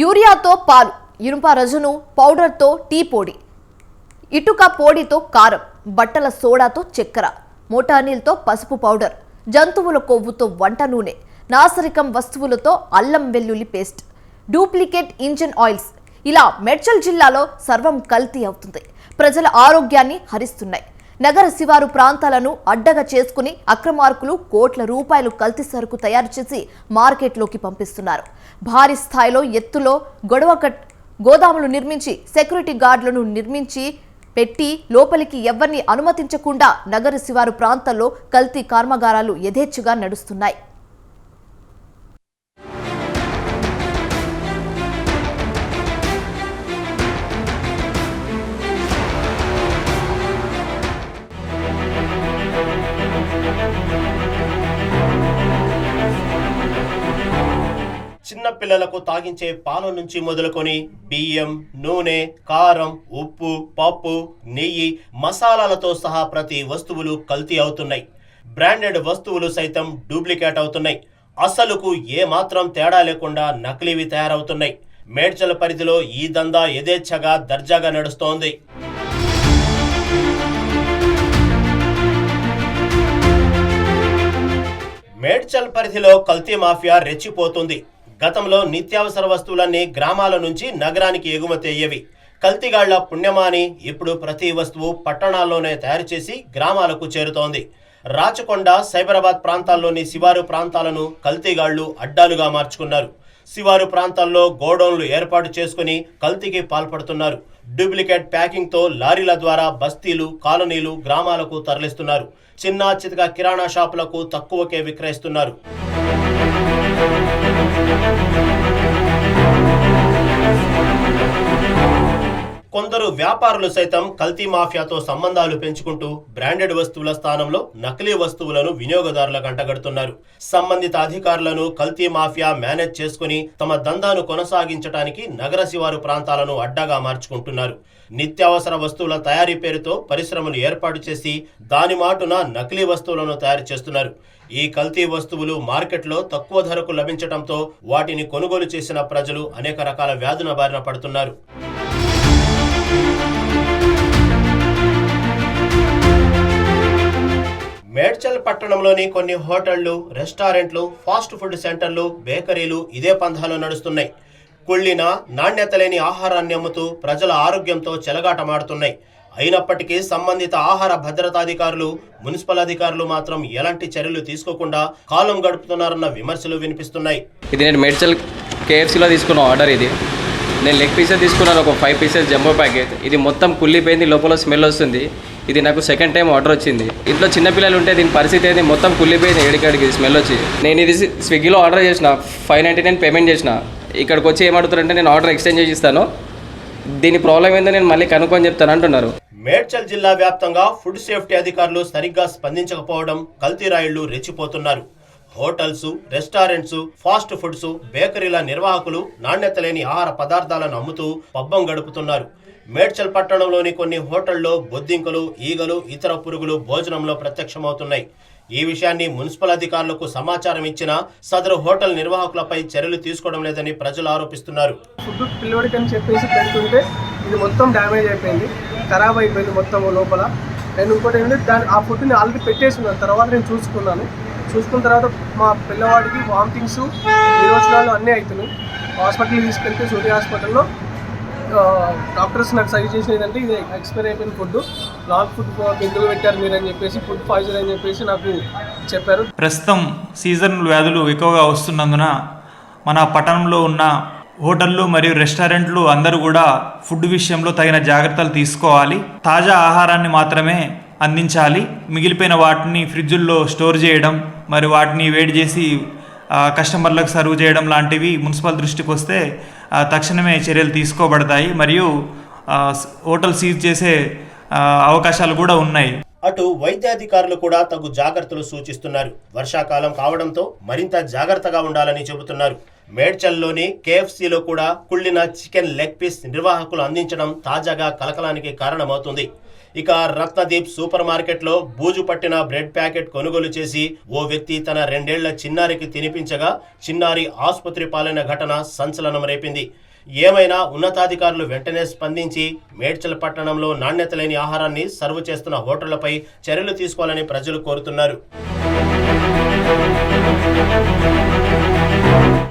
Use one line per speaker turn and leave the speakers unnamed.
యూరియాతో పాలు ఇనుప రజును పౌడర్తో టీ పొడి ఇటుక పొడితో కారం బట్టల సోడాతో చక్కెర మోటానీల్తో పసుపు పౌడర్ జంతువుల కొవ్వుతో వంట నూనె నాసరికం వస్తువులతో అల్లం వెల్లుల్లి పేస్ట్ డూప్లికేట్ ఇంజిన్ ఆయిల్స్. ఇలా మెడ్చల్ జిల్లాలో సర్వం కల్తీ అవుతుంది. ప్రజల ఆరోగ్యాన్ని హరిస్తున్నాయి. నగర శివారు ప్రాంతాలను అడ్డగా చేసుకుని అక్రమార్కులు కోట్ల రూపాయలు కల్తీ సరుకు తయారు చేసి మార్కెట్లోకి పంపిస్తున్నారు. భారీ స్థాయిలో ఎత్తులో గొడవ కట్ గోదాములు నిర్మించి సెక్యూరిటీ గార్డులను నిర్మించి పెట్టి లోపలికి ఎవరిని అనుమతించకుండా నగర శివారు ప్రాంతాల్లో కల్తీ కర్మాగారాలు యథేచ్ఛగా నడుస్తున్నాయి.
చిన్నపిల్లలకు తాగించే పాల నుంచి మొదలుకొని బియ్యం నూనె కారం ఉప్పు పప్పు నెయ్యి మసాలాలతో సహా ప్రతి వస్తువులు కల్తీ అవుతున్నాయి. బ్రాండెడ్ వస్తువులు సైతం డూప్లికేట్ అవుతున్నాయి. అసలుకు ఏమాత్రం తేడా లేకుండా నకిలీవి తయారవుతున్నాయి. మేడ్చల పరిధిలో ఈ దందా యథేచ్ఛగా దర్జాగా నడుస్తోంది. మేడ్చల్ పరిధిలో కల్తీ మాఫియా రెచ్చిపోతుంది. గతంలో నిత్యావసర వస్తువులన్నీ గ్రామాల నుంచి నగరానికి ఎగుమతి అయ్యేవి. కల్తీగాళ్ళ పుణ్యమాని ఇప్పుడు ప్రతి వస్తువు పట్టణాల్లోనే తయారు చేసి గ్రామాలకు చేరుతోంది. రాచకొండ సైబరాబాద్ ప్రాంతాల్లోని శివారు ప్రాంతాలను కల్తీగాళ్ళు అడ్డాలుగా మార్చుకున్నారు. శివారు ప్రాంతాల్లో గోడౌన్లు ఏర్పాటు చేసుకుని కల్తీకి పాల్పడుతున్నారు. డూప్లికేట్ ప్యాకింగ్తో లారీల ద్వారా బస్తీలు కాలనీలు గ్రామాలకు తరలిస్తున్నారు. చిన్న చితక కిరాణా షాపులకు తక్కువకే విక్రయిస్తున్నారు. Thank you. కొందరు వ్యాపారులు సైతం కల్తీ మాఫియాతో సంబంధాలు పెంచుకుంటూ బ్రాండెడ్ వస్తువుల స్థానంలో నకిలీ వస్తువులను వినియోగదారులకు అంటగడుతున్నారు సంబంధిత అధికారులను కల్తీ మాఫియా మేనేజ్ చేసుకుని తమ దందాను కొనసాగించడానికి నగర శివారు ప్రాంతాలను అడ్డాగా మార్చుకుంటున్నారు. నిత్యావసర వస్తువుల తయారీ పేరుతో పరిశ్రమలు ఏర్పాటు చేసి దాని మాటున నకిలీ వస్తువులను తయారు చేస్తున్నారు. ఈ కల్తీ వస్తువులు మార్కెట్లో తక్కువ ధరకు లభించడంతో వాటిని కొనుగోలు చేసిన ప్రజలు అనేక రకాల వ్యాధుల బారిన పడుతున్నారు. మేడ్చల్ పట్టణంలోని కొన్ని హోటళ్ళు రెస్టారెంట్లు ఫాస్ట్ ఫుడ్ సెంటర్లు బేకరీలు ఇదే పంథాలో నడుస్తున్నాయి. కుళ్ళిన నాణ్యత లేని ఆహారాన్ని అమ్ముతూ ప్రజల ఆరోగ్యంతో చెలగాటమాడుతున్నాయి. అయినప్పటికీ సంబంధిత ఆహార భద్రతాధికారులు మున్సిపల్ అధికారులు మాత్రం ఎలాంటి చర్యలు తీసుకోకుండా కాలం గడుపుతున్నారన్న విమర్శలు వినిపిస్తున్నాయి.
ఇది నేను మేడ్చల్ కేఎఫ్సీలో తీసుకున్న ఆర్డర్ ఇది. నేను లెగ్ పీసెస్ తీసుకున్నాను ఒక ఫైవ్ పీసెస్ జంబో ప్యాకెట్. ఇది మొత్తం కుళ్ళిపోయింది లోపల స్మెల్ వస్తుంది. ఇది నాకు సెకండ్ టైం ఆర్డర్ వచ్చింది. ఇంట్లో చిన్నపిల్లలు ఉంటే దీని పరిస్థితి అయితే మొత్తం కుళ్ళిపోయింది ఏడికాడికి స్మెల్ వచ్చి. నేను ఇది స్విగ్గీలో ఆర్డర్ చేసిన ఫైవ్ నైంటీ నైన్ పేమెంట్ చేసిన. ఇక్కడికి వచ్చి ఏమడుగుతారంటే నేను ఆర్డర్ ఎక్స్చేంజ్ చేసి ఇస్తాను దీని ప్రాబ్లం ఏందో నేను మళ్ళీ కనుక్కొని చెప్తాను అంటున్నారు.
మేడ్చల్ జిల్లా వ్యాప్తంగా ఫుడ్ సేఫ్టీ అధికారులు సరిగ్గా స్పందించకపోవడం కల్తీ రాయిళ్ళు రెచ్చిపోతున్నారు. హోటల్స్ రెస్టారెంట్స్ ఫాస్ట్ ఫుడ్స్ బేకరీల నిర్వాహకులు నాణ్యత లేని ఆహార పదార్థాలను అమ్ముతూ పబ్బం గడుపుతున్నారు. మేడ్చల్ పట్టణంలోని కొన్ని హోటళ్ళలో బొద్దింకలు ఈగలు ఇతర పురుగులు భోజనంలో ప్రత్యక్షమవుతున్నాయి. ఈ విషయాన్ని మున్సిపల్ అధికారులకు సమాచారం ఇచ్చినా సదరు హోటల్ నిర్వాహకులపై చర్యలు తీసుకోవడం లేదని ప్రజలు ఆరోపిస్తున్నారు.
ఫుడ్ పిల్లోడికి అని చెప్పేసి పెడుతుంటే ఇది మొత్తం డ్యామేజ్ అయిపోయింది ఖరాబ్ అయిపోయింది మొత్తం లోపల. నేను ఇంకోటి ఏంటంటే దాని ఆ ఫుడ్ని ఆల్రెడీ పెట్టేసుకున్నాను తర్వాత నేను చూసుకున్నాను. చూసుకున్న తర్వాత మా పిల్లవాడికి వామిటింగ్స్ విరోచనాలు అన్నీ అవుతున్నాయి హాస్పిటల్కి తీసుకెళ్తే సూర్య హాస్పిటల్లో డాక్టర్స్ నాకు సజెస్ట్ చేసిన ఏంటంటే ఇది ఎక్స్పైర్ అయిపోయిన ఫుడ్ నాన్ ఫుడ్ బిందులు పెట్టారు మీరు అని చెప్పేసి ఫుడ్ పాయిజన్ అని చెప్పేసి నాకు చెప్పారు.
ప్రస్తుతం సీజన్ వ్యాధులు ఎక్కువగా వస్తున్నందున మన పట్టణంలో ఉన్న హోటళ్ళు మరియు రెస్టారెంట్లు అందరూ కూడా ఫుడ్ విషయంలో తగిన జాగ్రత్తలు తీసుకోవాలి. తాజా ఆహారాన్ని మాత్రమే అందించాలి. మిగిలిపోయిన వాటిని ఫ్రిడ్జుల్లో స్టోర్ చేయడం మరి వాటిని వేడి చేసి కస్టమర్లకు సర్వ్ చేయడం లాంటివి మున్సిపల్ దృష్టికి వస్తే తక్షణమే చర్యలు తీసుకోబడతాయి. మరియు హోటల్ సీజ్ చేసే అవకాశాలు కూడా ఉన్నాయి.
అటు వైద్యాధికారులు కూడా తగు జాగ్రత్తలు సూచిస్తున్నారు. వర్షాకాలం కావడంతో మరింత జాగ్రత్తగా ఉండాలని చెబుతున్నారు. మేడ్చల్లోని కేఎఫ్సీలో కూడా కుళ్ళిన చికెన్ లెగ్ పీస్ నిర్వాహకులు అందించడం తాజాగా కలకలానికి కారణమవుతుంది. ఇక రత్నదీప్ సూపర్ మార్కెట్లో బూజు పట్టిన బ్రెడ్ ప్యాకెట్ కొనుగోలు చేసి ఓ వ్యక్తి తన రెండేళ్ళ చిన్నారికి తినిపించగా చిన్నారి ఆసుపత్రి పాలైన ఘటన సంచలనం రేపింది. ఏమైనా ఉన్నతాధికారులు వెంటనే స్పందించి మేడ్చల్ పట్టణంలో నాణ్యత లేని ఆహారాన్ని సర్వ్ చేస్తున్న హోటళ్ళపై చర్యలు తీసుకోవాలని ప్రజలు కోరుతున్నారు.